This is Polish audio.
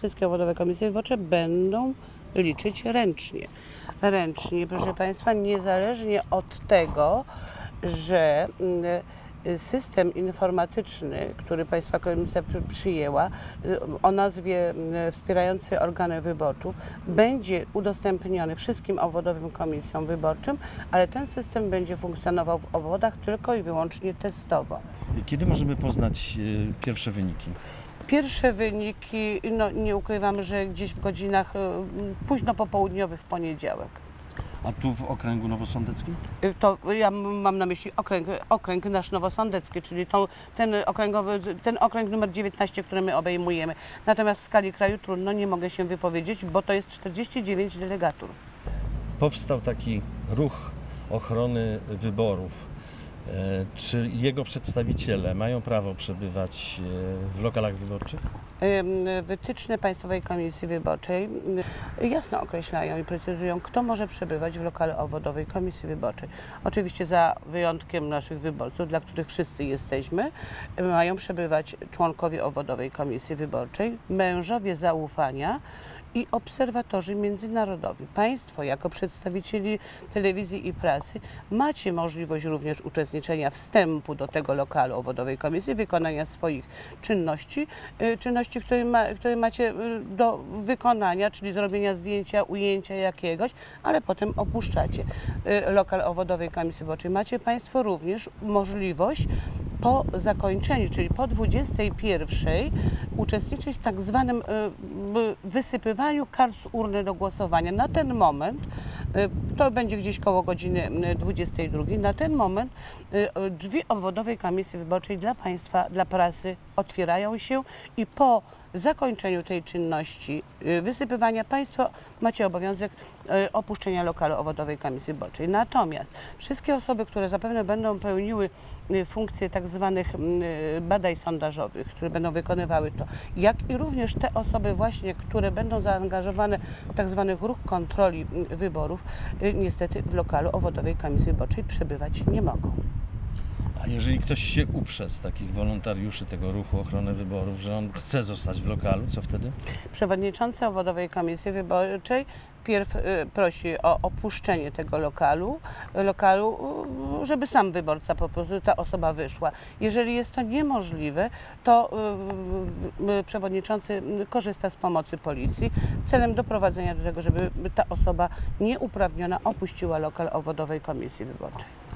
wszystkie obwodowe komisje wyborcze będą liczyć ręcznie. Ręcznie, proszę Państwa, niezależnie od tego, że mm, system informatyczny, który Państwa Komisja przy- przyjęła, y, o nazwie mm, wspierający organy wyborców, będzie udostępniony wszystkim obwodowym komisjom wyborczym, ale ten system będzie funkcjonował w obwodach tylko i wyłącznie testowo. Kiedy możemy poznać e, pierwsze wyniki? Pierwsze wyniki, no nie ukrywam, że gdzieś w godzinach y, późno popołudniowych w poniedziałek. A tu w okręgu nowosądeckim? Y, To ja mam na myśli okręg, okręg nasz nowosądecki, czyli tą, ten okręgowy, ten okręg numer 19, który my obejmujemy. Natomiast w skali kraju trudno, nie mogę się wypowiedzieć, bo to jest 49 delegatur. Powstał taki ruch ochrony wyborów. E, Czy jego przedstawiciele mają prawo przebywać e, w lokalach wyborczych? Wytyczne Państwowej Komisji Wyborczej y, jasno określają i precyzują, kto może przebywać w lokale obwodowej Komisji Wyborczej. Oczywiście za wyjątkiem naszych wyborców, dla których wszyscy jesteśmy, mają przebywać członkowie obwodowej Komisji Wyborczej, mężowie zaufania i obserwatorzy międzynarodowi. Państwo jako przedstawicieli telewizji i prasy macie możliwość również uczestniczenia wstępu do tego lokalu obwodowej komisji, wykonania swoich czynności, y, czynności, które, ma, które macie y, do wykonania, czyli zrobienia zdjęcia, ujęcia jakiegoś, ale potem opuszczacie y, lokal obwodowej komisji wyborczej. Macie Państwo również możliwość po zakończeniu, czyli po 21 uczestniczyć w tak zwanym wysypywaniu kart z urny do głosowania. Na ten moment, to będzie gdzieś koło godziny y, 22, na ten moment y, y, drzwi obwodowej komisji wyborczej dla Państwa, dla prasy otwierają się i po zakończeniu tej czynności y, wysypywania Państwo macie obowiązek y, opuszczenia lokalu obwodowej komisji wyborczej. Natomiast wszystkie osoby, które zapewne będą pełniły y, funkcje tak zwanych mm, y, badań sondażowych, które będą wykonywały to, jak i również te osoby właśnie, które będą zaangażowane w tak zwanych ruch kontroli mm, wyborów, y, niestety w lokalu obwodowej komisji wyborczej przebywać nie mogą. A jeżeli ktoś się uprze z takich wolontariuszy tego ruchu ochrony wyborów, że on chce zostać w lokalu, co wtedy? Przewodniczący obwodowej komisji wyborczej pierw y, prosi o opuszczenie tego lokalu, lokalu, y, żeby sam wyborca po prostu, ta osoba wyszła. Jeżeli jest to niemożliwe, to y, przewodniczący korzysta z pomocy policji celem doprowadzenia do tego, żeby ta osoba nieuprawniona opuściła lokal obwodowej komisji wyborczej.